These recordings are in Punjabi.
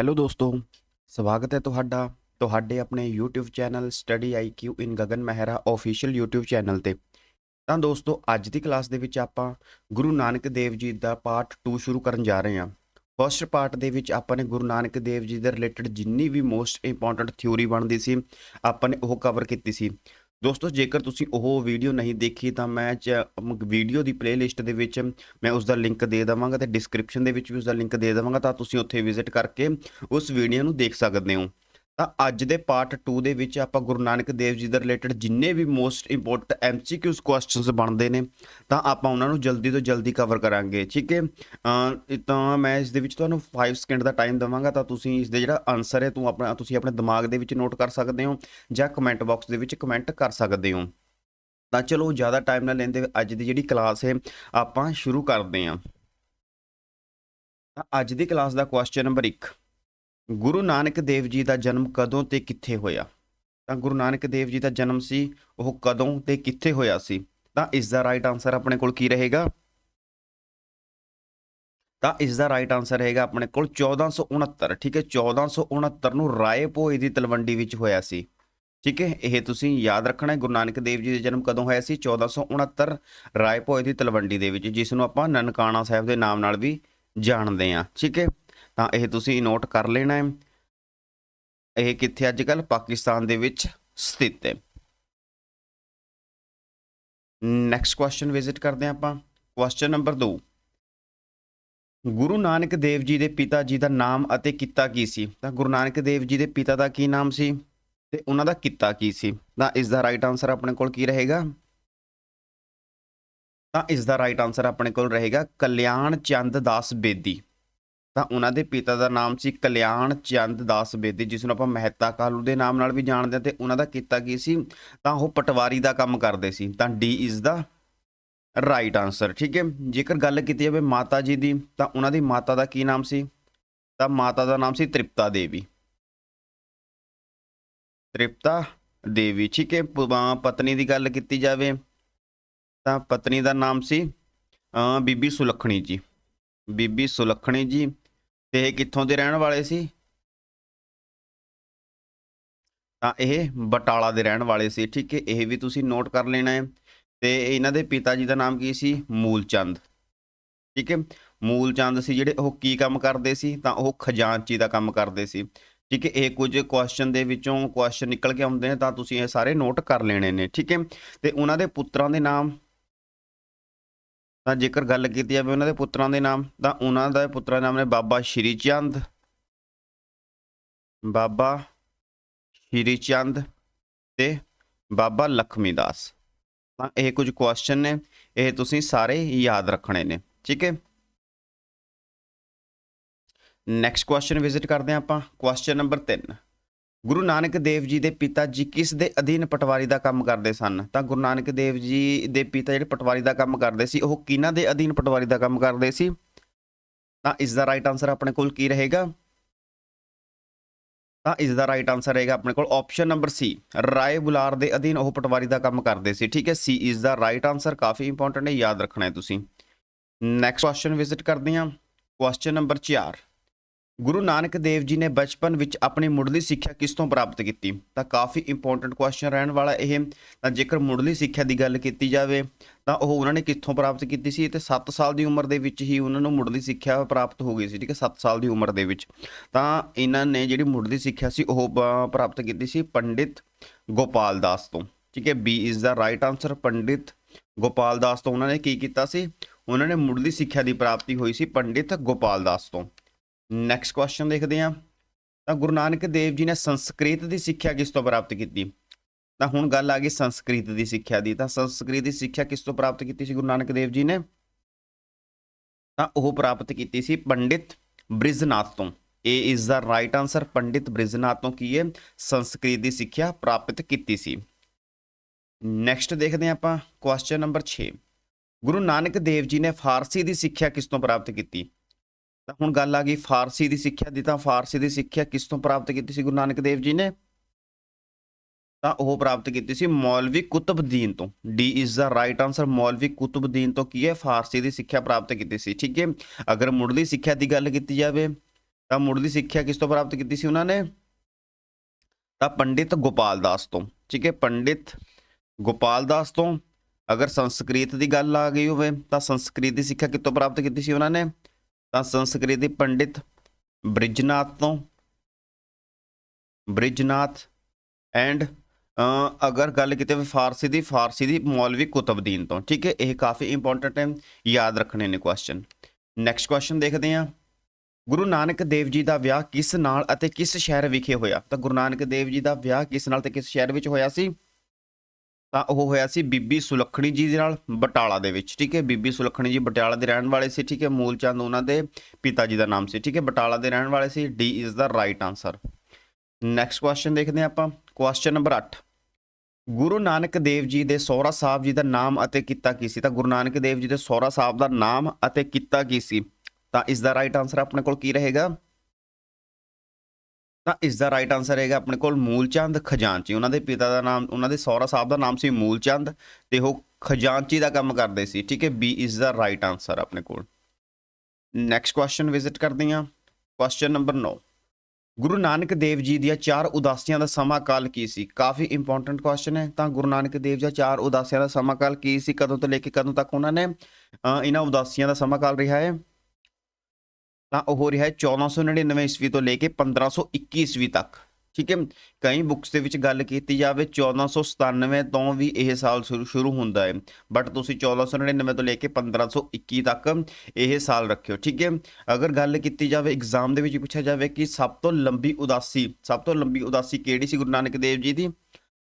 ਹੈਲੋ ਦੋਸਤੋ, ਸਵਾਗਤ ਹੈ ਤੁਹਾਡਾ, ਤੁਹਾਡੇ ਆਪਣੇ YouTube channel study IQ in Gagan Mehra official YouTube channel ਤੇ। ਤਾਂ ਦੋਸਤੋ, ਅੱਜ ਦੀ ਕਲਾਸ ਦੇ ਵਿੱਚ ਆਪਾਂ ਗੁਰੂ ਨਾਨਕ ਦੇਵ ਜੀ ਦਾ ਪਾਰਟ 2 ਸ਼ੁਰੂ ਕਰਨ ਜਾ ਰਹੇ ਹਾਂ। ਫਸਟ ਪਾਰਟ ਦੇ ਵਿੱਚ ਆਪਾਂ ਨੇ ਗੁਰੂ ਨਾਨਕ ਦੇਵ ਜੀ ਦੇ ਰਿਲੇਟਡ ਜਿੰਨੀ ਵੀ ਮੋਸਟ ਇੰਪੋਰਟੈਂਟ ਥਿਊਰੀ ਬਣਦੀ ਸੀ, ਆਪਾਂ ਨੇ ਉਹ ਕਵਰ ਕੀਤੀ ਸੀ। ਦੋਸਤੋ, ਜੇਕਰ ਤੁਸੀਂ ਉਹ ਵੀਡੀਓ ਨਹੀਂ ਦੇਖੀ, ਤਾਂ ਮੈਂ ਵੀਡੀਓ ਦੀ ਪਲੇਲਿਸਟ ਦੇ ਵਿੱਚ ਮੈਂ ਉਸ ਦਾ ਲਿੰਕ ਦੇ ਦੇਵਾਂਗਾ ਤੇ ਡਿਸਕ੍ਰਿਪਸ਼ਨ ਦੇ ਵਿੱਚ ਵੀ ਉਸ ਦਾ ਲਿੰਕ ਦੇ ਦੇਵਾਂਗਾ, ਤਾਂ ਤੁਸੀਂ ਉੱਥੇ ਵਿਜ਼ਿਟ ਕਰਕੇ ਉਸ ਵੀਡੀਓ ਨੂੰ ਦੇਖ ਸਕਦੇ ਹੋ। ਤਾਂ ਅੱਜ ਦੇ ਪਾਰਟ 2 ਦੇ ਵਿੱਚ ਆਪਾਂ ਗੁਰੂ ਨਾਨਕ ਦੇਵ ਜੀ ਦੇ ਰਿਲੇਟਡ ਜਿੰਨੇ ਵੀ ਮੋਸਟ ਇੰਪੋਰਟੈਂਟ ਐਮਸੀਕਿਊਜ਼ ਕੁਐਸਚਨਸ ਬਣਦੇ ਨੇ, ਤਾਂ ਆਪਾਂ ਉਹਨਾਂ ਨੂੰ ਜਲਦੀ ਤੋਂ ਜਲਦੀ ਕਵਰ ਕਰਾਂਗੇ, ਠੀਕ ਹੈ? ਤਾਂ ਮੈਂ ਇਸ ਦੇ ਵਿੱਚ ਤੁਹਾਨੂੰ 5 ਸਕਿੰਟ ਦਾ ਟਾਈਮ ਦਵਾਂਗਾ, ਤਾਂ ਤੁਸੀਂ ਇਸ ਦੇ ਜਿਹੜਾ ਆਨਸਰ ਹੈ, ਤੂੰ ਆਪਣਾ, ਤੁਸੀਂ ਆਪਣੇ ਦਿਮਾਗ ਦੇ ਵਿੱਚ ਨੋਟ ਕਰ ਸਕਦੇ ਹੋ ਜਾਂ ਕਮੈਂਟ ਬਾਕਸ ਦੇ ਵਿੱਚ ਕਮੈਂਟ ਕਰ ਸਕਦੇ ਹੋ। ਤਾਂ ਚਲੋ, ਜ਼ਿਆਦਾ ਟਾਈਮ ਨਾ ਲੈਂਦੇ ਅੱਜ ਦੀ ਜਿਹੜੀ ਕਲਾਸ ਹੈ, ਆਪਾਂ ਸ਼ੁਰੂ ਕਰਦੇ ਹਾਂ। ਤਾਂ ਅੱਜ ਦੀ ਕਲਾਸ ਦਾ ਕੁਐਸਚਨ ਨੰਬਰ 1 ਗੁਰੂ ਨਾਨਕ ਦੇਵ ਜੀ ਦਾ ਜਨਮ ਕਦੋਂ ਤੇ ਕਿੱਥੇ ਹੋਇਆ? ਤਾਂ ਗੁਰੂ ਨਾਨਕ ਦੇਵ ਜੀ ਦਾ ਜਨਮ ਸੀ, ਉਹ ਕਦੋਂ ਤੇ ਕਿੱਥੇ ਹੋਇਆ ਸੀ? ਤਾਂ ਇਸ ਦਾ ਰਾਈਟ ਆਨਸਰ ਆਪਣੇ ਕੋਲ ਕੀ ਰਹੇਗਾ? ਤਾਂ ਇਸ ਦਾ ਰਾਈਟ ਆਨਸਰ ਰਹੇਗਾ ਆਪਣੇ ਕੋਲ 1469 ਠੀਕ ਹੈ? 1469 ਨੂੰ ਰਾਏ ਭੋਏ ਦੀ ਤਲਵੰਡੀ ਵਿੱਚ ਹੋਇਆ ਸੀ। ਠੀਕ ਹੈ? ਇਹ ਤੁਸੀਂ ਯਾਦ ਰੱਖਣਾ ਹੈ, ਗੁਰੂ ਨਾਨਕ ਦੇਵ ਜੀ ਦਾ ਜਨਮ ਕਦੋਂ ਹੋਇਆ ਸੀ? 1469 ਰਾਏ ਭੋਏ ਦੀ ਤਲਵੰਡੀ ਦੇ ਵਿੱਚ, ਜਿਸ ਨੂੰ ਆਪਾਂ ਨਨਕਾਣਾ ਸਾਹਿਬ ਦੇ ਨਾਮ ਨਾਲ ਵੀ ਜਾਣਦੇ ਹਾਂ। ਠੀਕ ਹੈ? ਤਾਂ ਇਹ ਤੁਸੀਂ ਨੋਟ ਕਰ ਲੈਣਾ ਹੈ। ਇਹ ਕਿੱਥੇ ਅੱਜ ਕੱਲ ਪਾਕਿਸਤਾਨ ਦੇ ਵਿੱਚ ਸਥਿਤ ਹੈ। ਨੈਕਸਟ ਕੁਐਸਚਨ ਵਿਜ਼ਿਟ ਕਰਦੇ ਹਾਂ ਆਪਾਂ। ਕੁਐਸਚਨ ਨੰਬਰ 2 ਗੁਰੂ ਨਾਨਕ ਦੇਵ ਜੀ ਦੇ ਪਿਤਾ ਜੀ ਦਾ ਨਾਮ ਅਤੇ ਕਿੱਤਾ ਕੀ ਸੀ? ਤਾਂ ਗੁਰੂ ਨਾਨਕ ਦੇਵ ਜੀ ਦੇ ਪਿਤਾ ਦਾ ਕੀ ਨਾਮ ਸੀ? ਤੇ ਉਹਨਾਂ ਦਾ ਕਿੱਤਾ ਕੀ ਸੀ? ਤਾਂ ਇਸ ਦਾ ਰਾਈਟ ਆਨਸਰ ਆਪਣੇ ਕੋਲ ਕੀ ਰਹੇਗਾ? ਤਾਂ ਇਸ ਦਾ ਰਾਈਟ ਆਨਸਰ ਆਪਣੇ ਕੋਲ ਰਹੇਗਾ, ਕਲਿਆਣ ਚੰਦ ਦਾਸ ਬੇਦੀ। ਤਾਂ ਉਹਨਾਂ ਦੇ ਪਿਤਾ ਦਾ ਨਾਮ ਸੀ ਕਲਿਆਣ ਚੰਦ ਦਾਸ ਬੇਦੀ, ਜਿਸ ਨੂੰ ਆਪਾਂ ਮਹਿਤਾ ਕਾਲੂ ਦੇ ਨਾਮ ਨਾਲ ਵੀ ਜਾਣਦੇ ਹਾਂ ਤੇ ਉਹਨਾਂ ਦਾ ਕੀਤਾ ਕੀ ਸੀ? ਤਾਂ ਉਹ ਪਟਵਾਰੀ ਦਾ ਕੰਮ ਕਰਦੇ ਸੀ। ਤਾਂ D is the right answer ਠੀਕ ਹੈ? ਜੇਕਰ ਗੱਲ ਕੀਤੀ ਜਾਵੇ ਮਾਤਾ ਜੀ ਦੀ, ਤਾਂ ਉਹਨਾਂ ਦੀ ਮਾਤਾ ਦਾ ਕੀ ਨਾਮ ਸੀ? ਤਾਂ ਮਾਤਾ ਦਾ ਨਾਮ ਸੀ ਤ੍ਰਿਪਤਾ ਦੇਵੀ। ਤ੍ਰਿਪਤਾ ਦੇਵੀ, ਠੀਕ ਹੈ? ਪਤਨੀ ਦੀ ਗੱਲ ਕੀਤੀ ਜਾਵੇ, ਤਾਂ ਪਤਨੀ ਦਾ ਨਾਮ ਸੀ ਬੀਬੀ ਸੁਲੱਖਣੀ ਜੀ। ਬੀਬੀ ਸੁਲੱਖਣੀ ਜੀ ਤੇ ਇਹ ਕਿੱਥੋਂ ਦੇ ਰਹਿਣ ਵਾਲੇ ਸੀ? ਤਾਂ ਇਹ ਬਟਾਲਾ ਦੇ ਰਹਿਣ ਵਾਲੇ ਸੀ, ਠੀਕ ਹੈ, ਇਹ ਵੀ ਤੁਸੀਂ ਨੋਟ ਕਰ ਲੈਣਾ ਹੈ। ਤੇ ਇਹਨਾਂ ਦੇ ਪਿਤਾ ਜੀ ਦਾ ਨਾਮ ਕੀ ਸੀ? ਮੂਲਚੰਦ। ਠੀਕ ਹੈ, ਮੂਲਚੰਦ ਸੀ ਜਿਹੜੇ ਉਹ ਕੀ ਕੰਮ ਕਰਦੇ ਸੀ? ਤਾਂ ਉਹ ਖਜ਼ਾਨਚੀ ਦਾ ਕੰਮ ਕਰਦੇ ਸੀ। ਠੀਕ ਹੈ, ਇਹ ਕੁਝ ਕੁਐਸਚਨ ਦੇ ਵਿੱਚੋਂ ਕੁਐਸਚਨ ਨਿਕਲ ਕੇ ਆਉਂਦੇ ਨੇ, ਤਾਂ ਤੁਸੀਂ ਇਹ ਸਾਰੇ ਨੋਟ ਕਰ ਲੈਣੇ ਨੇ, ਠੀਕ ਹੈ। ਤੇ ਉਹਨਾਂ ਦੇ ਪੁੱਤਰਾਂ ਦੇ ਨਾਮ? ਤਾਂ ਜੇਕਰ ਗੱਲ ਕੀਤੀ ਜਾਵੇ ਉਹਨਾਂ ਦੇ ਪੁੱਤਰਾਂ ਦੇ ਨਾਮ, ਤਾਂ ਉਹਨਾਂ ਦਾ ਪੁੱਤਰਾਂ ਦੇ ਨਾਮ ਨੇ ਬਾਬਾ ਸ਼੍ਰੀ ਚੰਦ, ਬਾਬਾ ਸ਼੍ਰੀ ਚੰਦ ਤੇ ਬਾਬਾ ਲਖਮੀ ਦਾਸ। ਤਾਂ ਇਹ ਕੁਝ ਕੁਐਸਚਨ ਨੇ, ਇਹ ਤੁਸੀਂ ਸਾਰੇ ਯਾਦ ਰੱਖਣੇ ਨੇ, ਠੀਕ ਹੈ? ਨੈਕਸਟ ਕੁਐਸਚਨ ਵਿਜ਼ਿਟ ਕਰਦੇ ਹਾਂ ਆਪਾਂ ਕੁਐਸਚਨ ਨੰਬਰ 3 ਗੁਰੂ ਨਾਨਕ ਦੇਵ ਜੀ ਦੇ ਪਿਤਾ ਜੀ ਕਿਸ ਦੇ ਅਧੀਨ ਪਟਵਾਰੀ ਦਾ ਕੰਮ ਕਰਦੇ ਸਨ? ਤਾਂ ਗੁਰੂ ਨਾਨਕ ਦੇਵ ਜੀ ਦੇ ਪਿਤਾ ਜਿਹੜੇ ਪਟਵਾਰੀ ਦਾ ਕੰਮ ਕਰਦੇ ਸੀ, ਉਹ ਕਿਹਨਾਂ ਦੇ ਅਧੀਨ ਪਟਵਾਰੀ ਦਾ ਕੰਮ ਕਰਦੇ ਸੀ? ਤਾਂ ਇਸ ਦਾ ਰਾਈਟ ਆਨਸਰ ਆਪਣੇ ਕੋਲ ਕੀ ਰਹੇਗਾ? ਤਾਂ ਇਸ ਦਾ ਰਾਈਟ ਆਨਸਰ ਰਹੇਗਾ ਆਪਣੇ ਕੋਲ option number C Rai Bular ਦੇ ਅਧੀਨ ਉਹ ਪਟਵਾਰੀ ਦਾ ਕੰਮ ਕਰਦੇ ਸੀ। ਠੀਕ ਹੈ ਸੀ ਇਸ ਦਾ ਰਾਈਟ ਆਨਸਰ ਕਾਫੀ ਇੰਪੋਰਟੈਂਟ ਹੈ ਯਾਦ ਰੱਖਣਾ ਹੈ ਤੁਸੀਂ। ਨੈਕਸਟ ਕੁਐਸਚਨ ਵਿਜ਼ਿਟ ਕਰਦੇ ਹਾਂ। ਕੁਐਸਚਨ ਨੰਬਰ 4 ਗੁਰੂ ਨਾਨਕ ਦੇਵ ਜੀ ਨੇ ਬਚਪਨ ਵਿੱਚ ਆਪਣੀ ਮੁੱਢਲੀ ਸਿੱਖਿਆ ਕਿਸ ਤੋਂ ਪ੍ਰਾਪਤ ਕੀਤੀ? ਤਾਂ ਕਾਫੀ ਇੰਪੋਰਟੈਂਟ ਕੁਐਸਚਨ ਰਹਿਣ ਵਾਲਾ ਇਹ। ਤਾਂ ਜੇਕਰ ਮੁੱਢਲੀ ਸਿੱਖਿਆ ਦੀ ਗੱਲ ਕੀਤੀ ਜਾਵੇ, ਤਾਂ ਉਹ ਉਹਨਾਂ ਨੇ ਕਿੱਥੋਂ ਪ੍ਰਾਪਤ ਕੀਤੀ ਸੀ? ਤੇ 7 ਸਾਲ ਦੀ ਉਮਰ ਦੇ ਵਿੱਚ ਹੀ ਉਹਨਾਂ ਨੂੰ ਮੁੱਢਲੀ ਸਿੱਖਿਆ ਪ੍ਰਾਪਤ ਹੋ ਗਈ ਸੀ, ਠੀਕ ਹੈ 7 ਸਾਲ ਦੀ ਉਮਰ ਦੇ ਵਿੱਚ। ਤਾਂ ਇਹਨਾਂ ਨੇ ਜਿਹੜੀ ਮੁੱਢਲੀ ਸਿੱਖਿਆ ਸੀ, ਉਹ ਪ੍ਰਾਪਤ ਕੀਤੀ ਸੀ ਪੰਡਿਤ ਗੋਪਾਲ ਦਾਸ ਤੋਂ, ਠੀਕ ਹੈ B is the right answer Pandit Gopal Das ਤੋਂ ਉਹਨਾਂ ਨੇ ਕੀ ਕੀਤਾ ਸੀ? ਉਹਨਾਂ ਨੇ ਮੁੱਢਲੀ ਸਿੱਖਿਆ ਦੀ ਪ੍ਰਾਪਤੀ ਹੋਈ ਸੀ ਪੰਡਿਤ ਗੋਪਾਲ ਦਾਸ ਤੋਂ। ਨੈਕਸਟ ਕੁਐਸਚਨ ਦੇਖਦੇ ਹਾਂ। ਤਾਂ ਗੁਰੂ ਨਾਨਕ ਦੇਵ ਜੀ ਨੇ ਸੰਸਕ੍ਰਿਤ ਦੀ ਸਿੱਖਿਆ ਕਿਸ ਤੋਂ ਪ੍ਰਾਪਤ ਕੀਤੀ? ਤਾਂ ਹੁਣ ਗੱਲ ਆ ਗਈ ਸੰਸਕ੍ਰਿਤ ਦੀ ਸਿੱਖਿਆ ਦੀ। ਤਾਂ ਸੰਸਕ੍ਰਿਤ ਦੀ ਸਿੱਖਿਆ ਕਿਸ ਤੋਂ ਪ੍ਰਾਪਤ ਕੀਤੀ ਸੀ ਗੁਰੂ ਨਾਨਕ ਦੇਵ ਜੀ ਨੇ? ਤਾਂ ਉਹ ਪ੍ਰਾਪਤ ਕੀਤੀ ਸੀ ਪੰਡਿਤ ਬ੍ਰਿਜਨਾਥ ਤੋਂ। ਇਹ is the right answer Pandit Brijnath ਤੋਂ ਕੀ ਹੈ? ਸੰਸਕ੍ਰਿਤ ਦੀ ਸਿੱਖਿਆ ਪ੍ਰਾਪਤ ਕੀਤੀ ਸੀ। ਨੈਕਸਟ ਦੇਖਦੇ ਹਾਂ ਆਪਾਂ। ਕੁਐਸਚਨ ਨੰਬਰ 6 ਗੁਰੂ ਨਾਨਕ ਦੇਵ ਜੀ ਨੇ ਫਾਰਸੀ ਦੀ ਸਿੱਖਿਆ ਕਿਸ ਤੋਂ ਪ੍ਰਾਪਤ ਕੀਤੀ? ਤਾਂ ਹੁਣ ਗੱਲ ਆ ਗਈ ਫਾਰਸੀ ਦੀ ਸਿੱਖਿਆ ਦੀ, ਤਾਂ ਫਾਰਸੀ ਦੀ ਸਿੱਖਿਆ ਕਿਸ ਤੋਂ ਪ੍ਰਾਪਤ ਕੀਤੀ ਸੀ ਗੁਰੂ ਨਾਨਕ ਦੇਵ ਜੀ ਨੇ? ਤਾਂ ਉਹ ਪ੍ਰਾਪਤ ਕੀਤੀ ਸੀ ਮੌਲਵੀ ਕੁਤਬਦੀਨ ਤੋਂ। D is the right answer Maulvi Qutbuddin ਤੋਂ ਕੀ ਹੈ? ਫਾਰਸੀ ਦੀ ਸਿੱਖਿਆ ਪ੍ਰਾਪਤ ਕੀਤੀ ਸੀ, ਠੀਕ ਹੈ? ਅਗਰ ਮੁੱਢਲੀ ਸਿੱਖਿਆ ਦੀ ਗੱਲ ਕੀਤੀ ਜਾਵੇ, ਤਾਂ ਮੁੱਢਲੀ ਸਿੱਖਿਆ ਕਿਸ ਤੋਂ ਪ੍ਰਾਪਤ ਕੀਤੀ ਸੀ ਉਹਨਾਂ ਨੇ? ਤਾਂ ਪੰਡਿਤ ਗੋਪਾਲ ਦਾਸ ਤੋਂ, ਠੀਕ ਹੈ? ਪੰਡਿਤ ਗੋਪਾਲ ਦਾਸ ਤੋਂ। ਅਗਰ ਸੰਸਕ੍ਰਿਤ ਦੀ ਗੱਲ ਆ ਗਈ ਹੋਵੇ, ਤਾਂ ਸੰਸਕ੍ਰਿਤ ਦੀ ਸਿੱਖਿਆ ਕਿੱਥੋਂ ਪ੍ਰਾਪਤ ਕੀਤੀ ਸੀ ਉਹਨਾਂ ਨੇ? ਤਾਂ ਸੰਸਕ੍ਰਿਤੀ ਪੰਡਿਤ ਬ੍ਰਿਜਨਾਥ ਤੋਂ। ਬ੍ਰਿਜਨਾਥ ਐਂਡ ਅਗਰ ਗੱਲ ਕੀਤੇ ਹੋਵੇ ਫਾਰਸੀ ਦੀ ਫਾਰਸੀ ਦੀ ਮੌਲਵੀ ਕੁਤਬਦੀਨ ਤੋਂ। ਠੀਕ ਹੈ, ਇਹ ਕਾਫੀ ਇੰਪੋਰਟੈਂਟ ਹੈ, ਯਾਦ ਰੱਖਣੇ ਨੇ ਕੁਐਸਚਨ ਨੈਕਸਟ ਕੁਐਸਚਨ ਦੇਖਦੇ ਹਾਂ। ਗੁਰੂ ਨਾਨਕ ਦੇਵ ਜੀ ਦਾ ਵਿਆਹ ਕਿਸ ਨਾਲ ਅਤੇ ਕਿਸ ਸ਼ਹਿਰ ਵਿਖੇ ਹੋਇਆ? ਤਾਂ ਗੁਰੂ ਨਾਨਕ ਦੇਵ ਜੀ ਦਾ ਵਿਆਹ ਕਿਸ ਨਾਲ ਤੇ ਕਿਸ ਸ਼ਹਿਰ ਵਿੱਚ ਹੋਇਆ ਸੀ? ਤਾਂ ਉਹ ਹੋਇਆ ਸੀ ਬੀਬੀ ਸੁਲੱਖਣੀ ਜੀ ਦੇ ਨਾਲ ਬਟਾਲਾ ਦੇ ਵਿੱਚ, ਠੀਕ ਹੈ? ਬੀਬੀ ਸੁਲੱਖਣੀ ਜੀ ਬਟਾਲਾ ਦੇ ਰਹਿਣ ਵਾਲੇ ਸੀ, ਠੀਕ ਹੈ? ਮੂਲ ਚੰਦ ਉਹਨਾਂ ਦੇ ਪਿਤਾ ਜੀ ਦਾ ਨਾਮ ਸੀ, ਠੀਕ ਹੈ? ਬਟਾਲਾ ਦੇ ਰਹਿਣ ਵਾਲੇ ਸੀ D is the right answer next question ਦੇਖਦੇ ਹਾਂ ਆਪਾਂ। ਕੁਐਸਚਨ ਨੰਬਰ 8 ਗੁਰੂ ਨਾਨਕ ਦੇਵ ਜੀ ਦੇ ਸੋਹਰਾ ਸਾਹਿਬ ਜੀ ਦਾ ਨਾਮ ਅਤੇ ਕਿੱਤਾ ਕੀ ਸੀ? ਤਾਂ ਗੁਰੂ ਨਾਨਕ ਦੇਵ ਜੀ ਦੇ ਸੋਹਰਾ ਸਾਹਿਬ ਦਾ ਨਾਮ ਅਤੇ ਕਿੱਤਾ ਕੀ ਸੀ? ਤਾਂ ਇਸ ਦਾ ਰਾਈਟ ਆਨਸਰ ਆਪਣੇ ਕੋਲ ਕੀ ਰਹੇਗਾ? ਤਾਂ ਇਸ ਦਾ ਰਾਈਟ ਆਨਸਰ ਹੈਗਾ ਆਪਣੇ ਕੋਲ ਮੂਲਚੰਦ ਖਜ਼ਾਨਚੀ। ਉਹਨਾਂ ਦੇ ਪਿਤਾ ਦਾ ਨਾਮ, ਉਹਨਾਂ ਦੇ ਸਹੁਰਾ ਸਾਹਿਬ ਦਾ ਨਾਮ ਸੀ ਮੂਲਚੰਦ ਤੇ ਉਹ ਖਜ਼ਾਨਚੀ ਦਾ ਕੰਮ ਕਰਦੇ ਸੀ। ਠੀਕ ਹੈ ਬੀ ਇਸ ਦਾ ਰਾਈਟ ਆਨਸਰ ਆਪਣੇ ਕੋਲ। ਨੈਕਸਟ ਕੁਐਸਚਨ ਵਿਜ਼ਿਟ ਕਰਦੇ ਹਾਂ। ਕੁਐਸਚਨ ਨੰਬਰ 9 ਗੁਰੂ ਨਾਨਕ ਦੇਵ ਜੀ ਦੀਆਂ ਚਾਰ ਉਦਾਸੀਆਂ ਦਾ ਸਮਾਂ ਕਾਲ ਕੀ ਸੀ? ਕਾਫੀ ਇੰਪੋਰਟੈਂਟ ਕੁਐਸਚਨ ਹੈ। ਤਾਂ ਗੁਰੂ ਨਾਨਕ ਦੇਵ ਜੀ ਚਾਰ ਉਦਾਸੀਆਂ ਦਾ ਸਮਾਂ ਕਾਲ ਕੀ ਸੀ? ਕਦੋਂ ਤੋਂ ਲੈ ਕੇ ਕਦੋਂ ਤੱਕ ਉਹਨਾਂ ਨੇ ਇਹਨਾਂ ਉਦਾਸੀਆਂ ਦਾ ਸਮਾਂ ਕਾਲ ਰਿਹਾ ਹੈ? ਤਾਂ ਉਹ ਰਿਹਾ ਹੈ 1499 ਈਸਵੀ ਤੋਂ ਲੈ ਕੇ 1521 ਈਸਵੀ ਤੱਕ। ਠੀਕ ਹੈ? ਕਈ ਬੁੱਕਸ ਦੇ ਵਿੱਚ ਗੱਲ ਕੀਤੀ ਜਾਵੇ 1497 ਤੋਂ ਵੀ ਇਹ ਸਾਲ ਸ਼ੁਰੂ ਸ਼ੁਰੂ ਹੁੰਦਾ ਹੈ। ਬਟ ਤੁਸੀਂ 1499 ਤੋਂ ਲੈ ਕੇ 1521 ਤੱਕ ਇਹ ਸਾਲ ਰੱਖਿਓ। ਠੀਕ ਹੈ? ਅਗਰ ਗੱਲ ਕੀਤੀ ਜਾਵੇ ਐਗਜ਼ਾਮ ਦੇ ਵਿੱਚ ਪੁੱਛਿਆ ਜਾਵੇ ਕਿ ਸਭ ਤੋਂ ਲੰਬੀ ਉਦਾਸੀ, ਸਭ ਤੋਂ ਲੰਬੀ ਉਦਾਸੀ ਕਿਹੜੀ ਸੀ ਗੁਰੂ ਨਾਨਕ ਦੇਵ ਜੀ ਦੀ?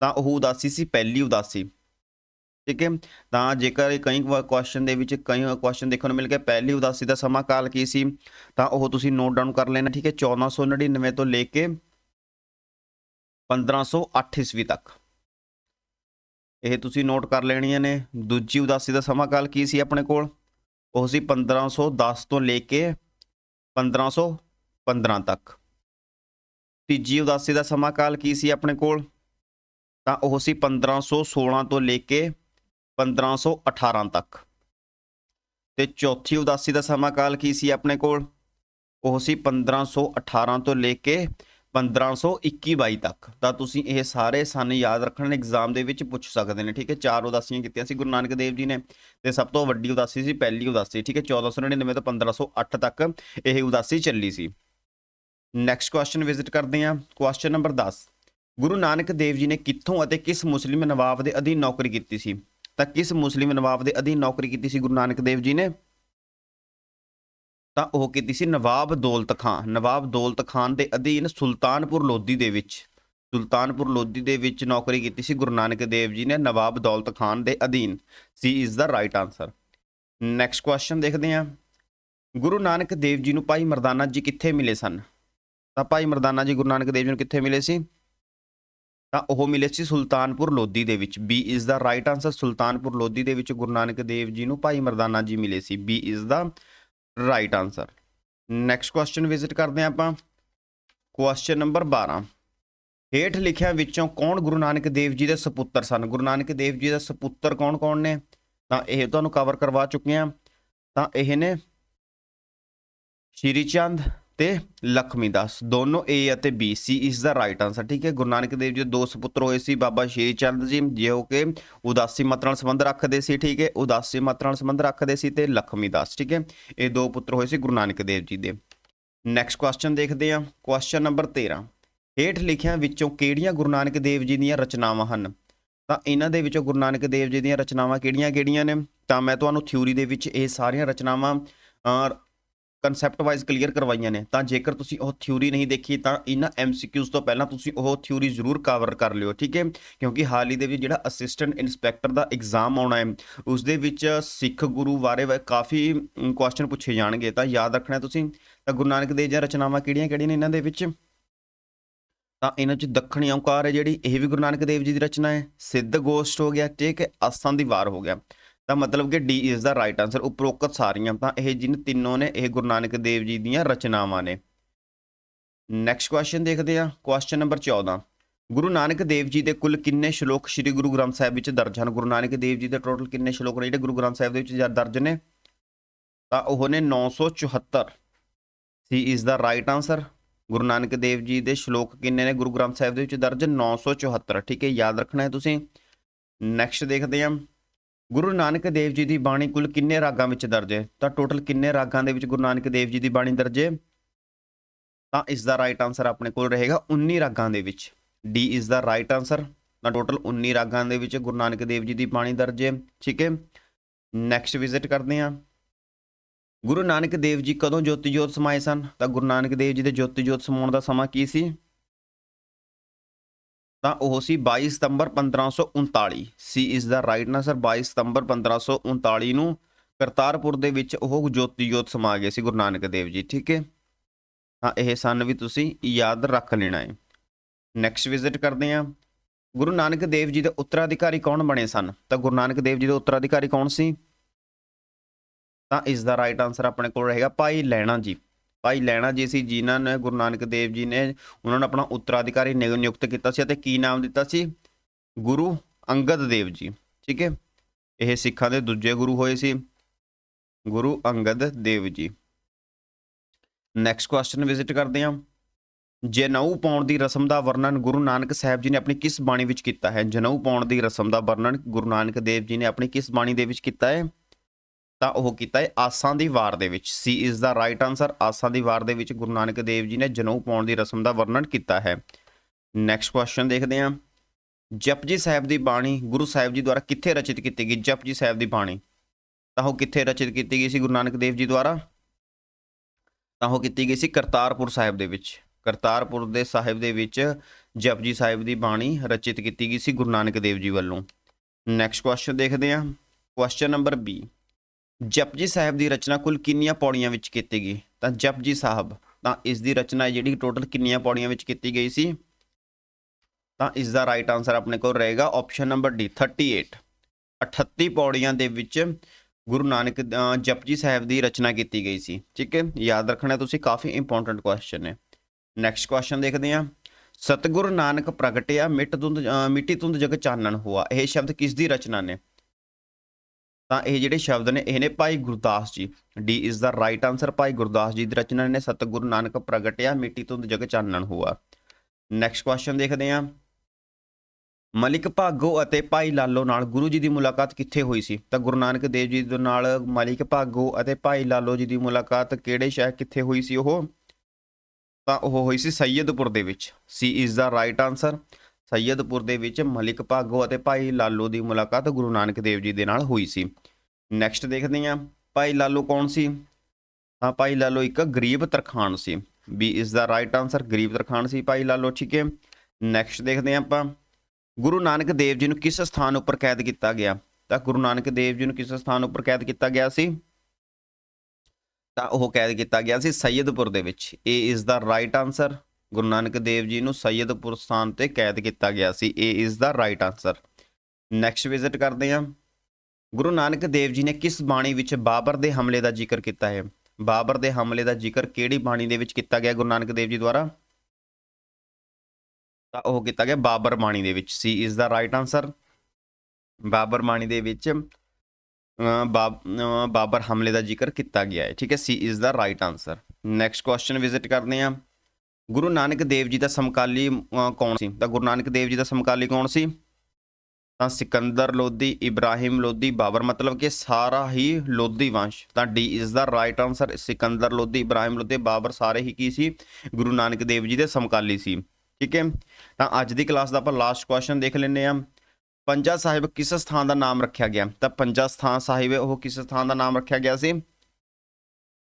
ਤਾਂ ਉਹ ਉਦਾਸੀ ਸੀ, ਪਹਿਲੀ ਉਦਾਸੀ। ਠੀਕ ਹੈ? ਤਾਂ ਜੇਕਰ ਕਈ ਕੁਐਸਚਨ ਦੇ ਵਿੱਚ ਕਈ ਕੁਐਸਚਨ ਦੇਖਣ ਨੂੰ ਮਿਲ ਗਏ, ਪਹਿਲੀ ਉਦਾਸੀ ਦਾ ਸਮਾਂ ਕਾਲ ਕੀ ਸੀ? ਤਾਂ ਉਹ ਤੁਸੀਂ ਨੋਟ ਡਾਊਨ ਕਰ ਲੈਣਾ, ਠੀਕ ਹੈ? 1499 ਤੋਂ ਲੈ ਕੇ 1508 ਈਸਵੀ ਤੱਕ। ਇਹ ਤੁਸੀਂ ਨੋਟ ਕਰ ਲੈਣੀਆਂ ਨੇ। ਦੂਜੀ ਉਦਾਸੀ ਦਾ ਸਮਾਂ ਕਾਲ ਕੀ ਸੀ ਆਪਣੇ ਕੋਲ? ਉਹ ਸੀ 1510 ਤੋਂ ਲੈ ਕੇ 1515 ਤੱਕ। ਤੀਜੀ ਉਦਾਸੀ ਦਾ ਸਮਾਂ ਕਾਲ ਕੀ ਸੀ ਆਪਣੇ ਕੋਲ? ਤਾਂ ਉਹ ਸੀ 1516 ਤੋਂ ਲੈ ਕੇ 1518 ਤੱਕ। ਤੇ ਚੌਥੀ ਉਦਾਸੀ ਦਾ ਸਮਾਂ ਕਾਲ ਕੀ ਸੀ ਆਪਣੇ ਕੋਲ? ਉਹ ਸੀ 1518 ਤੋਂ ਲੈ ਕੇ 1521 22 ਤੱਕ। ਤਾਂ ਤੁਸੀਂ ਇਹ ਸਾਰੇ ਸਨ ਯਾਦ ਰੱਖਣ ਐਗਜ਼ਾਮ ਦੇ ਵਿੱਚ ਪੁੱਛ ਸਕਦੇ ਨੇ, ਠੀਕ ਹੈ? ਚਾਰ ਉਦਾਸੀਆਂ ਕੀਤੀਆਂ ਸੀ ਗੁਰੂ ਨਾਨਕ ਦੇਵ ਜੀ ਨੇ, ਤੇ ਸਭ ਤੋਂ ਵੱਡੀ ਉਦਾਸੀ ਸੀ ਪਹਿਲੀ ਉਦਾਸੀ, ਠੀਕ ਹੈ? 1499 ਤੋਂ 1508 ਤੱਕ ਇਹ ਉਦਾਸੀ ਚੱਲੀ ਸੀ। ਨੈਕਸਟ ਕੁਐਸਚਨ ਵਿਜ਼ਿਟ ਕਰਦੇ ਹਾਂ। ਕੁਐਸਚਨ ਨੰਬਰ 10 ਗੁਰੂ ਨਾਨਕ ਦੇਵ ਜੀ ਨੇ ਕਿੱਥੋਂ ਅਤੇ ਕਿਸ ਮੁਸਲਿਮ ਨਵਾਬ ਦੇ ਅਧੀਨ ਨੌਕਰੀ ਕੀਤੀ ਸੀ? ਤਾਂ ਕਿਸ ਮੁਸਲਿਮ ਨਵਾਬ ਦੇ ਅਧੀਨ ਨੌਕਰੀ ਕੀਤੀ ਸੀ ਗੁਰੂ ਨਾਨਕ ਦੇਵ ਜੀ ਨੇ? ਤਾਂ ਉਹ ਕੀਤੀ ਸੀ ਨਵਾਬ ਦੌਲਤ ਖਾਨ। ਨਵਾਬ ਦੌਲਤ ਖਾਨ ਦੇ ਅਧੀਨ ਸੁਲਤਾਨਪੁਰ ਲੋਧੀ ਦੇ ਵਿੱਚ, ਸੁਲਤਾਨਪੁਰ ਲੋਧੀ ਦੇ ਵਿੱਚ ਨੌਕਰੀ ਕੀਤੀ ਸੀ ਗੁਰੂ ਨਾਨਕ ਦੇਵ ਜੀ ਨੇ ਨਵਾਬ ਦੌਲਤ ਖਾਨ ਦੇ ਅਧੀਨ। C is the right answer. Next question ਦੇਖਦੇ ਹਾਂ। ਗੁਰੂ ਨਾਨਕ ਦੇਵ ਜੀ ਨੂੰ ਭਾਈ ਮਰਦਾਨਾ ਜੀ ਕਿੱਥੇ ਮਿਲੇ ਸਨ? ਤਾਂ ਭਾਈ ਮਰਦਾਨਾ ਜੀ ਗੁਰੂ ਨਾਨਕ ਦੇਵ ਜੀ ਨੂੰ ਕਿੱਥੇ ਮਿਲੇ ਸੀ? ਤਾਂ ਉਹ ਮਿਲੇ ਸੀ ਸੁਲਤਾਨਪੁਰ ਲੋਧੀ ਦੇ ਵਿੱਚ। B is the right answer Sultanpur Lodhi ਦੇ ਵਿੱਚ ਗੁਰੂ ਨਾਨਕ ਦੇਵ ਜੀ ਨੂੰ ਭਾਈ ਮਰਦਾਨਾ ਜੀ ਮਿਲੇ ਸੀ। B is the right answer next question visit ਕਰਦੇ ਹਾਂ ਆਪਾਂ। ਕੁਐਸਚਨ ਨੰਬਰ 12 ਹੇਠ ਲਿਖਿਆਂ ਵਿੱਚੋਂ ਕੌਣ ਗੁਰੂ ਨਾਨਕ ਦੇਵ ਜੀ ਦੇ ਸੁਪੁੱਤਰ ਸਨ? ਗੁਰੂ ਨਾਨਕ ਦੇਵ ਜੀ ਦੇ ਸੁਪੁੱਤਰ ਕੌਣ-ਕੌਣ ਨੇ? ਤਾਂ ਇਹ ਤੁਹਾਨੂੰ ਕਵਰ ਕਰਵਾ ਚੁੱਕੇ ਹਾਂ। ਤਾਂ ਇਹ ਨੇ ਸ਼੍ਰੀ ਚੰਦ ਤੇ ਲਖਮੀ ਦਾਸ। ਦੋਨੋਂ A ਅਤੇ B ਸੀ ਇਸ ਦਾ ਰਾਈਟ ਆਨਸਰ ਠੀਕ ਹੈ? ਗੁਰੂ ਨਾਨਕ ਦੇਵ ਜੀ ਦੇ ਦੋ ਸੁਪੁੱਤਰ ਹੋਏ ਸੀ, ਬਾਬਾ ਸ਼੍ਰੀ ਚੰਦ ਜੀ, ਜੋ ਕਿ ਉਦਾਸੀ ਮਤ ਨਾਲ ਸੰਬੰਧ ਰੱਖਦੇ ਸੀ, ਠੀਕ ਹੈ? ਉਦਾਸੀ ਮਤ ਨਾਲ ਸੰਬੰਧ ਰੱਖਦੇ ਸੀ ਤੇ ਲਖਮੀ ਦਾਸ, ਠੀਕ ਹੈ? ਇਹ ਦੋ ਪੁੱਤਰ ਹੋਏ ਸੀ ਗੁਰੂ ਨਾਨਕ ਦੇਵ ਜੀ ਦੇ। ਨੈਕਸਟ ਕੁਐਸਚਨ ਦੇਖਦੇ ਹਾਂ। ਕੁਐਸਚਨ ਨੰਬਰ 13 ਹੇਠ ਲਿਖਿਆਂ ਵਿੱਚੋਂ ਕਿਹੜੀਆਂ ਗੁਰੂ ਨਾਨਕ ਦੇਵ ਜੀ ਦੀਆਂ ਰਚਨਾਵਾਂ ਹਨ? ਤਾਂ ਇਹਨਾਂ ਦੇ ਵਿੱਚੋਂ ਗੁਰੂ ਨਾਨਕ ਦੇਵ ਜੀ ਦੀਆਂ ਰਚਨਾਵਾਂ ਕਿਹੜੀਆਂ-ਕਿਹੜੀਆਂ ਨੇ? ਤਾਂ ਮੈਂ ਤੁਹਾਨੂੰ ਥਿਊਰੀ ਦੇ ਵਿੱਚ ਇਹ ਸਾਰੀਆਂ ਰਚਨਾਵਾਂ ਕਨਸੈਪਟ ਵਾਈਜ਼ ਕਲੀਅਰ ਕਰਵਾਈਆਂ ਨੇ, ਤਾਂ ਜੇਕਰ ਤੁਸੀਂ ਉਹ ਥਿਊਰੀ ਨਹੀਂ ਦੇਖੀ, ਤਾਂ ਇਹਨਾਂ ਐਮਸੀਕਿਊਜ਼ ਤੋਂ ਪਹਿਲਾਂ ਤੁਸੀਂ ਉਹ ਥਿਊਰੀ ਜ਼ਰੂਰ ਕਵਰ ਕਰ ਲਿਓ, ਠੀਕ ਹੈ? ਕਿਉਂਕਿ ਹਾਲ ਹੀ ਦੇ ਵਿੱਚ ਜਿਹੜਾ ਅਸਿਸਟੈਂਟ ਇਨਸਪੈਕਟਰ ਦਾ ਐਗਜ਼ਾਮ ਆਉਣਾ ਹੈ ਉਸ ਦੇ ਵਿੱਚ ਸਿੱਖ ਗੁਰੂ ਬਾਰੇ ਕਾਫੀ ਕੁਐਸਚਨ ਪੁੱਛੇ ਜਾਣਗੇ, ਤਾਂ ਯਾਦ ਰੱਖਣਾ ਤੁਸੀਂ, ਤਾਂ ਗੁਰੂ ਨਾਨਕ ਦੇਵ ਦੀਆਂ ਰਚਨਾਵਾਂ ਕਿਹੜੀਆਂ-ਕਿਹੜੀਆਂ ਨੇ ਇਹਨਾਂ ਦੇ ਵਿੱਚ? ਤਾਂ ਇਹਨਾਂ 'ਚ ਦੱਖਣੀ ਓਂਕਾਰ ਹੈ ਜਿਹੜੀ, ਇਹ ਵੀ ਗੁਰੂ ਨਾਨਕ ਦੇਵ ਜੀ ਦੀ ਰਚਨਾ ਹੈ, ਸਿੱਧ ਗੋਸ਼ਟ ਹੋ ਗਿਆ, ਠੀਕ ਹੈ, ਆਸਾਂ ਦੀ ਵਾਰ ਹੋ ਗਿਆ। ਤਾਂ ਮਤਲਬ ਕਿ D is the right answer ਉਪਰੋਕਤ ਸਾਰੀਆਂ, ਤਾਂ ਇਹ ਜਿਨ ਤਿੰਨੋਂ ਨੇ, ਇਹ ਗੁਰੂ ਨਾਨਕ ਦੇਵ ਜੀ ਦੀਆਂ ਰਚਨਾਵਾਂ ਨੇ। ਨੈਕਸਟ ਕੁਐਸਚਨ ਦੇਖਦੇ ਹਾਂ। ਕੁਐਸਚਨ ਨੰਬਰ 14 ਗੁਰੂ ਨਾਨਕ ਦੇਵ ਜੀ ਦੇ ਕੁੱਲ ਕਿੰਨੇ ਸ਼ਲੋਕ ਸ੍ਰੀ ਗੁਰੂ ਗ੍ਰੰਥ ਸਾਹਿਬ ਵਿੱਚ ਦਰਜ ਹਨ? ਗੁਰੂ ਨਾਨਕ ਦੇਵ ਜੀ ਦੇ ਟੋਟਲ ਕਿੰਨੇ ਸ਼ਲੋਕ ਨੇ? ਜਿਹੜੇ ਗੁਰੂ ਗ੍ਰੰਥ ਸਾਹਿਬ ਦੇ ਵਿੱਚ ਦਰਜ ਨੇ, ਤਾਂ ਉਹ ਨੇ 974 C is the right answer Guru Nanak Dev ji ਦੇ ਸ਼ਲੋਕ ਕਿੰਨੇ ਨੇ? ਗੁਰੂ ਗ੍ਰੰਥ ਸਾਹਿਬ ਦੇ ਵਿੱਚ ਦਰਜ 974 ਠੀਕ ਹੈ, ਯਾਦ ਰੱਖਣਾ ਹੈ ਤੁਸੀਂ। ਨੈਕਸਟ ਦੇਖਦੇ ਹਾਂ। ਗੁਰੂ ਨਾਨਕ ਦੇਵ ਜੀ ਦੀ ਬਾਣੀ ਕੁੱਲ ਕਿੰਨੇ ਰਾਗਾਂ ਵਿੱਚ ਦਰਜ ਹੈ? ਤਾਂ ਟੋਟਲ ਕਿੰਨੇ ਰਾਗਾਂ ਦੇ ਵਿੱਚ ਗੁਰੂ ਨਾਨਕ ਦੇਵ ਜੀ ਦੀ ਬਾਣੀ ਦਰਜ ਹੈ? ਤਾਂ ਇਸ ਦਾ ਰਾਈਟ ਆਨਸਰ ਆਪਣੇ ਕੋਲ ਰਹੇਗਾ 19 ਰਾਗਾਂ ਦੇ ਵਿੱਚ। ਡੀ ਇਸ ਦਾ ਰਾਈਟ ਆਨਸਰ ਤਾਂ ਟੋਟਲ 19 ਰਾਗਾਂ ਦੇ ਵਿੱਚ ਗੁਰੂ ਨਾਨਕ ਦੇਵ ਜੀ ਦੀ ਬਾਣੀ ਦਰਜ ਹੈ। ਠੀਕ ਹੈ? ਨੈਕਸਟ ਵਿਜ਼ਿਟ ਕਰਦੇ ਹਾਂ। ਗੁਰੂ ਨਾਨਕ ਦੇਵ ਜੀ ਕਦੋਂ ਜੋਤੀ ਜੋਤ ਸਮਾਏ ਸਨ? ਤਾਂ ਗੁਰੂ ਨਾਨਕ ਦੇਵ ਜੀ ਦੇ ਜੋਤੀ ਜੋਤ ਸਮਾਉਣ ਦਾ ਸਮਾਂ ਕੀ ਸੀ? ਤਾਂ ਉਹ ਸੀ 22 ਸਤੰਬਰ 1539 ਸੀ ਇਸ ਦਾ ਰਾਈਟ ਆਨਸਰ 22 ਸਤੰਬਰ 1539 ਨੂੰ ਕਰਤਾਰਪੁਰ ਦੇ ਵਿੱਚ ਉਹ ਜੋਤੀ ਜੋਤ ਸਮਾ ਗਏ ਸੀ ਗੁਰੂ ਨਾਨਕ ਦੇਵ ਜੀ, ਠੀਕ ਹੈ? ਤਾਂ ਇਹ ਸਨ ਵੀ ਤੁਸੀਂ ਯਾਦ ਰੱਖ ਲੈਣਾ ਹੈ। ਨੈਕਸਟ ਵਿਜ਼ਿਟ ਕਰਦੇ ਹਾਂ। ਗੁਰੂ ਨਾਨਕ ਦੇਵ ਜੀ ਦੇ ਉੱਤਰਾਧਿਕਾਰੀ ਕੌਣ ਬਣੇ ਸਨ? ਤਾਂ ਗੁਰੂ ਨਾਨਕ ਦੇਵ ਜੀ ਦੇ ਉੱਤਰਾਧਿਕਾਰੀ ਕੌਣ ਸੀ? ਤਾਂ ਇਸ ਦਾ ਰਾਈਟ ਆਨਸਰ ਆਪਣੇ ਕੋਲ ਰਹੇਗਾ ਭਾਈ ਲੈਣਾ ਜੀ। ਭਾਈ ਲੈਣਾ ਜੀ ਸੀ, ਜਿਨ੍ਹਾਂ ਨੇ ਗੁਰੂ ਨਾਨਕ ਦੇਵ ਜੀ ਨੇ, ਉਹਨਾਂ ਨੂੰ ਆਪਣਾ ਉੱਤਰਾਧਿਕਾਰੀ ਨਿਯੁ- ਨਿਯੁਕਤ ਕੀਤਾ ਸੀ ਅਤੇ ਕੀ ਨਾਮ ਦਿੱਤਾ ਸੀ? ਗੁਰੂ ਅੰਗਦ ਦੇਵ ਜੀ, ਠੀਕ ਹੈ? ਇਹ ਸਿੱਖਾਂ ਦੇ ਦੂਜੇ ਗੁਰੂ ਹੋਏ ਸੀ। Guru Angad Dev ji. Next question visit ਕਰਦੇ ਹਾਂ। ਜਨਊ ਪਾਉਣ ਦੀ ਰਸਮ ਦਾ ਵਰਣਨ ਗੁਰੂ ਨਾਨਕ ਸਾਹਿਬ ਜੀ ਨੇ ਆਪਣੀ ਕਿਸ ਬਾਣੀ ਵਿੱਚ ਕੀਤਾ ਹੈ? ਜਨਊ ਪਾਉਣ ਦੀ ਰਸਮ ਦਾ ਵਰਣਨ ਗੁਰੂ ਨਾਨਕ ਦੇਵ ਜੀ ਨੇ ਆਪਣੀ ਕਿਸ ਬਾਣੀ ਦੇ ਵਿੱਚ ਕੀਤਾ ਹੈ? ਤਾਂ ਉਹ ਕੀਤਾ ਹੈ ਆਸਾਂ ਦੀ ਵਾਰ ਦੇ ਵਿੱਚ। C is the right answer ਆਸਾਂ ਦੀ ਵਾਰ ਦੇ ਵਿੱਚ ਗੁਰੂ ਨਾਨਕ ਦੇਵ ਜੀ ਨੇ ਜਨੇਊ ਪਾਉਣ ਦੀ ਰਸਮ ਦਾ ਵਰਣਨ ਕੀਤਾ ਹੈ। ਨੈਕਸਟ ਕੁਐਸਚਨ ਦੇਖਦੇ ਹਾਂ। ਜਪਜੀ ਸਾਹਿਬ ਦੀ ਬਾਣੀ ਗੁਰੂ ਸਾਹਿਬ ਜੀ ਦੁਆਰਾ ਕਿੱਥੇ ਰਚਿਤ ਕੀਤੀ ਗਈ? ਜਪਜੀ ਸਾਹਿਬ ਦੀ ਬਾਣੀ। ਤਾਂ ਉਹ ਕਿੱਥੇ ਰਚਿਤ ਕੀਤੀ ਗਈ ਸੀ ਗੁਰੂ ਨਾਨਕ ਦੇਵ ਜੀ ਦੁਆਰਾ? ਤਾਂ ਉਹ ਕੀਤੀ ਗਈ ਸੀ ਕਰਤਾਰਪੁਰ ਸਾਹਿਬ ਦੇ ਵਿੱਚ। ਕਰਤਾਰਪੁਰ ਦੇ ਸਾਹਿਬ ਦੇ ਵਿੱਚ ਜਪਜੀ ਸਾਹਿਬ ਦੀ ਬਾਣੀ ਰਚਿਤ ਕੀਤੀ ਗਈ ਸੀ ਗੁਰੂ ਨਾਨਕ ਦੇਵ ਜੀ ਵੱਲੋਂ। ਨੈਕਸਟ ਕੁਐਸਚਨ ਦੇਖਦੇ ਹਾਂ। Question number B Japji Sahib ਦੀ ਰਚਨਾ ਕੁੱਲ ਕਿੰਨੀਆਂ ਪੌੜੀਆਂ ਵਿੱਚ ਕੀਤੀ ਗਈ? ਤਾਂ ਜਪਜੀ ਸਾਹਿਬ ਤਾਂ ਇਸ ਦੀ ਰਚਨਾ ਜਿਹੜੀ ਟੋਟਲ ਕਿੰਨੀਆਂ ਪੌੜੀਆਂ ਵਿੱਚ ਕੀਤੀ ਗਈ ਸੀ? ਤਾਂ ਇਸ ਦਾ ਰਾਈਟ ਆਨਸਰ ਆਪਣੇ ਕੋਲ ਰਹੇਗਾ ਆਪਸ਼ਨ ਨੰਬਰ ਡੀ 38 38 ਪੌੜੀਆਂ ਦੇ ਵਿੱਚ ਗੁਰੂ ਨਾਨਕ ਅ, ਜਪਜੀ ਸਾਹਿਬ ਦੀ ਰਚਨਾ ਕੀਤੀ ਗਈ ਸੀ। ਠੀਕ ਹੈ? ਯਾਦ ਰੱਖਣਾ ਤੁਸੀਂ ਕਾਫੀ ਇੰਪੋਰਟੈਂਟ ਕੁਐਸਚਨ ਹੈ ਨੈਕਸਟ ਕੁਐਸਚਨ ਦੇਖਦੇ ਹਾਂ। ਸਤਿਗੁਰੂ ਨਾਨਕ ਪ੍ਰਗਟਿਆ ਮਿੱਟ ਤੁੰਦ ਮਿੱਟੀ ਤੁੰਦ ਜਗ ਚਾਨਣ ਹੋਆ। ਇਹ ਸ਼ਬਦ ਕਿਸ ਦੀ ਰਚਨਾ ਨੇ? ਤਾਂ ਇਹ ਜਿਹੜੇ ਸ਼ਬਦ ਨੇ, ਇਹ ਨੇ Bhai Gurdas ji. D is the right answer Bhai Gurdas ji ਦੀ ਰਚਨਾ ਨੇ, ਸਤਿਗੁਰੂ ਨਾਨਕ ਪ੍ਰਗਟਿਆ, ਮਿੱਟੀ ਤੁੰਦ ਜਗ ਚਾਨਣ ਹੋਆ। ਨੈਕਸਟ ਕੁਐਸਚਨ ਦੇਖਦੇ ਹਾਂ। ਮਲਿਕ ਭਾਗੋ ਅਤੇ ਭਾਈ ਲਾਲੋ ਨਾਲ ਗੁਰੂ ਜੀ ਦੀ ਮੁਲਾਕਾਤ ਕਿੱਥੇ ਹੋਈ ਸੀ? ਤਾਂ ਗੁਰੂ ਨਾਨਕ ਦੇਵ ਜੀ ਦੇ ਨਾਲ ਮਲਿਕ ਭਾਗੋ ਅਤੇ ਭਾਈ ਲਾਲੋ ਜੀ ਦੀ ਮੁਲਾਕਾਤ ਕਿਹੜੇ ਸ਼ਹਿਰ ਕਿੱਥੇ ਹੋਈ ਸੀ ਉਹ? ਤਾਂ ਉਹ ਹੋਈ ਸੀ ਸੈਯਦਪੁਰ ਦੇ ਵਿੱਚ। C is the right answer Saidpur ਦੇ ਵਿੱਚ ਮਲਿਕ ਭਾਗੋ ਅਤੇ ਭਾਈ ਲਾਲੋ ਦੀ ਮੁਲਾਕਾਤ ਗੁਰੂ ਨਾਨਕ ਦੇਵ ਜੀ ਦੇ ਨਾਲ ਹੋਈ ਸੀ। ਨੈਕਸਟ ਦੇਖਦੇ ਹਾਂ, ਭਾਈ ਲਾਲੋ ਕੌਣ ਸੀ? ਹਾਂ, ਭਾਈ ਲਾਲੋ ਇੱਕ ਗਰੀਬ ਤਰਖਾਣ ਸੀ। ਵੀ ਇਸ ਦਾ ਰਾਈਟ ਆਨਸਰ ਗਰੀਬ ਤਰਖਾਣ ਸੀ, ਭਾਈ ਲਾਲੋ, ਠੀਕ ਹੈ? ਨੈਕਸਟ ਦੇਖਦੇ ਹਾਂ ਆਪਾਂ। ਗੁਰੂ ਨਾਨਕ ਦੇਵ ਜੀ ਨੂੰ ਕਿਸ ਸਥਾਨ ਉੱਪਰ ਕੈਦ ਕੀਤਾ ਗਿਆ? ਤਾਂ ਗੁਰੂ ਨਾਨਕ ਦੇਵ ਜੀ ਨੂੰ ਕਿਸ ਸਥਾਨ ਉੱਪਰ ਕੈਦ ਕੀਤਾ ਗਿਆ ਸੀ? ਤਾਂ ਉਹ ਕੈਦ ਕੀਤਾ ਗਿਆ ਸੀ ਸੈਯਦਪੁਰ ਦੇ ਵਿੱਚ। ਇਹ ਇਸ ਦਾ ਰਾਈਟ ਆਨਸਰ ਗੁਰੂ ਨਾਨਕ ਦੇਵ ਜੀ ਨੂੰ ਸੈਯਦਪੁਰ ਸਥਾਨ ਤੇ ਕੈਦ ਕੀਤਾ ਗਿਆ ਸੀ। ਇਹ is the right answer next visit ਕਰਦੇ ਹਾਂ। ਗੁਰੂ ਨਾਨਕ ਦੇਵ ਜੀ ਨੇ ਕਿਸ ਬਾਣੀ ਵਿੱਚ ਬਾਬਰ ਦੇ ਹਮਲੇ ਦਾ ਜ਼ਿਕਰ ਕੀਤਾ ਹੈ? ਬਾਬਰ ਦੇ ਹਮਲੇ ਦਾ ਜ਼ਿਕਰ ਕਿਹੜੀ ਬਾਣੀ ਦੇ ਵਿੱਚ ਕੀਤਾ ਗਿਆ ਗੁਰੂ ਨਾਨਕ ਦੇਵ ਜੀ ਦੁਆਰਾ? ਤਾਂ ਉਹ ਕੀਤਾ ਗਿਆ ਬਾਬਰ ਬਾਣੀ ਦੇ ਵਿੱਚ। C is the right answer Babar Bani ਦੇ ਵਿੱਚ ਬਾਬ- ਬਾਬਰ ਹਮਲੇ ਦਾ ਜ਼ਿਕਰ ਕੀਤਾ ਗਿਆ ਹੈ। ਠੀਕ ਹੈ, C is the right answer next question visit ਕਰਦੇ ਹਾਂ। ਗੁਰੂ ਨਾਨਕ ਦੇਵ ਜੀ ਦਾ ਸਮਕਾਲੀ ਕੌਣ ਸੀ? ਤਾਂ ਗੁਰੂ ਨਾਨਕ ਦੇਵ ਜੀ ਦਾ ਸਮਕਾਲੀ ਕੌਣ ਸੀ? ਤਾਂ ਸਿਕੰਦਰ ਲੋਧੀ, ਇਬਰਾਹਿਮ ਲੋਧੀ, ਬਾਬਰ, ਮਤਲਬ ਕਿ ਸਾਰਾ ਹੀ ਲੋਧੀ ਵੰਸ਼। ਤਾਂ D is the right answer Sikandar Lodhi, Ibrahim Lodhi, Babar ਸਾਰੇ ਹੀ ਕੀ ਸੀ? ਗੁਰੂ ਨਾਨਕ ਦੇਵ ਜੀ ਦੇ ਸਮਕਾਲੀ ਸੀ। ਠੀਕ ਹੈ? ਤਾਂ ਅੱਜ ਦੀ ਕਲਾਸ ਦਾ ਆਪਾਂ ਲਾਸਟ ਕੁਐਸਚਨ ਦੇਖ ਲੈਂਦੇ ਹਾਂ। ਪੰਜਾ ਸਾਹਿਬ ਕਿਸ ਸਥਾਨ ਦਾ ਨਾਮ ਰੱਖਿਆ ਗਿਆ? ਤਾਂ ਪੰਜਾ ਸਥਾਨ ਸਾਹਿਬ, ਉਹ ਕਿਸ ਸਥਾਨ ਦਾ ਨਾਮ ਰੱਖਿਆ ਗਿਆ ਸੀ?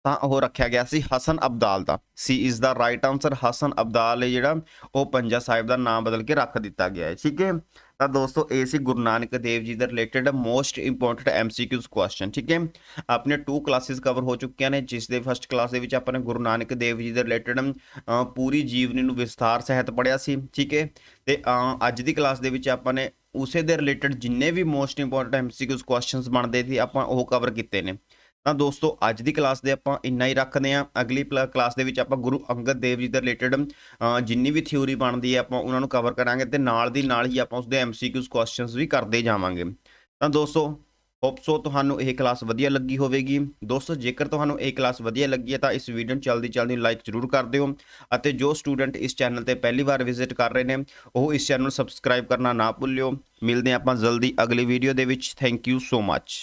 ਤਾਂ ਉਹ ਰੱਖਿਆ ਗਿਆ ਸੀ ਹਸਨ ਅਬਦਾਲ ਦਾ। C is the right answer Hasan Abdal ਹੈ ਜਿਹੜਾ ਉਹ ਪੰਜਾ ਸਾਹਿਬ ਦਾ ਨਾਮ ਬਦਲ ਕੇ ਰੱਖ ਦਿੱਤਾ ਗਿਆ ਹੈ। ਠੀਕ ਹੈ? ਤਾਂ ਦੋਸਤੋ, ਇਹ ਸੀ ਗੁਰੂ ਨਾਨਕ ਦੇਵ ਜੀ ਦੇ related most important MCQs question ਠੀਕ ਹੈ? ਆਪਣੇ ਟੂ ਕਲਾਸਿਸ ਕਵਰ ਹੋ ਚੁੱਕੀਆਂ ਨੇ, ਜਿਸ ਦੇ ਫਸਟ ਕਲਾਸ ਦੇ ਵਿੱਚ ਆਪਾਂ ਨੇ ਗੁਰੂ ਨਾਨਕ ਦੇਵ ਜੀ ਦੇ ਰਿਲੇਟਡ ਪੂਰੀ ਜੀਵਨੀ ਨੂੰ ਵਿਸਥਾਰ ਸਹਿਤ ਪੜਿਆ ਸੀ, ਠੀਕ ਹੈ? ਤੇ ਅੱਜ ਦੀ ਕਲਾਸ ਦੇ ਵਿੱਚ ਆਪਾਂ ਨੇ ਉਸੇ ਦੇ ਰਿਲੇਟਡ ਜਿੰਨੇ ਵੀ ਮੋਸਟ ਇੰਪੋਰਟੈਂਟ ਐਮਸੀਕਿਊਜ਼ ਕੁਐਸਚਨਸ ਬਣਦੇ ਸੀ, ਆਪਾਂ ਉਹ ਕਵਰ ਕੀਤੇ ਨੇ। ਤਾਂ ਦੋਸਤੋ, ਅੱਜ ਦੀ ਕਲਾਸ ਦੇ ਆਪਾਂ ਇੰਨਾ ਹੀ ਰੱਖਦੇ ਹਾਂ। ਅਗਲੀ ਕਲਾਸ ਦੇ ਵਿੱਚ ਆਪਾਂ ਗੁਰੂ ਅੰਗਦ ਦੇਵ ਜੀ ਦੇ ਰਿਲੇਟਡ ਜਿੰਨੀ ਵੀ ਥਿਊਰੀ ਬਣਦੀ ਹੈ, ਆਪਾਂ ਉਹਨਾਂ ਨੂੰ ਕਵਰ ਕਰਾਂਗੇ ਤੇ ਨਾਲ ਦੀ ਨਾਲ ਹੀ ਆਪਾਂ ਉਸਦੇ ਐਮਸੀਕਿਊਜ਼ ਕੁਐਸਚਨਸ ਵੀ ਕਰਦੇ ਜਾਵਾਂਗੇ। ਤਾਂ ਦੋਸਤੋ ਹੋਪ ਸੋ ਤੁਹਾਨੂੰ ਇਹ ਕਲਾਸ ਵਧੀਆ ਲੱਗੀ ਹੋਵੇਗੀ। ਦੋਸਤੋ, ਜੇਕਰ ਤੁਹਾਨੂੰ ਇਹ ਕਲਾਸ ਵਧੀਆ ਲੱਗੀ ਹੈ ਤਾਂ ਇਸ ਵੀਡੀਓ ਨੂੰ ਜਲਦੀ ਜਲਦੀ ਲਾਈਕ ਜ਼ਰੂਰ ਕਰ ਦਿਓ ਅਤੇ ਜੋ ਸਟੂਡੈਂਟ ਇਸ ਚੈਨਲ ਤੇ ਪਹਿਲੀ ਵਾਰ ਵਿਜ਼ਿਟ ਕਰ ਰਹੇ ਨੇ, ਉਹ ਇਸ ਚੈਨਲ ਨੂੰ ਸਬਸਕ੍ਰਾਈਬ ਕਰਨਾ ਨਾ ਭੁੱਲਿਓ। ਮਿਲਦੇ ਹਾਂ ਆਪਾਂ ਜਲਦੀ ਅਗਲੀ ਵੀਡੀਓ ਦੇ ਵਿੱਚ। Thank you so much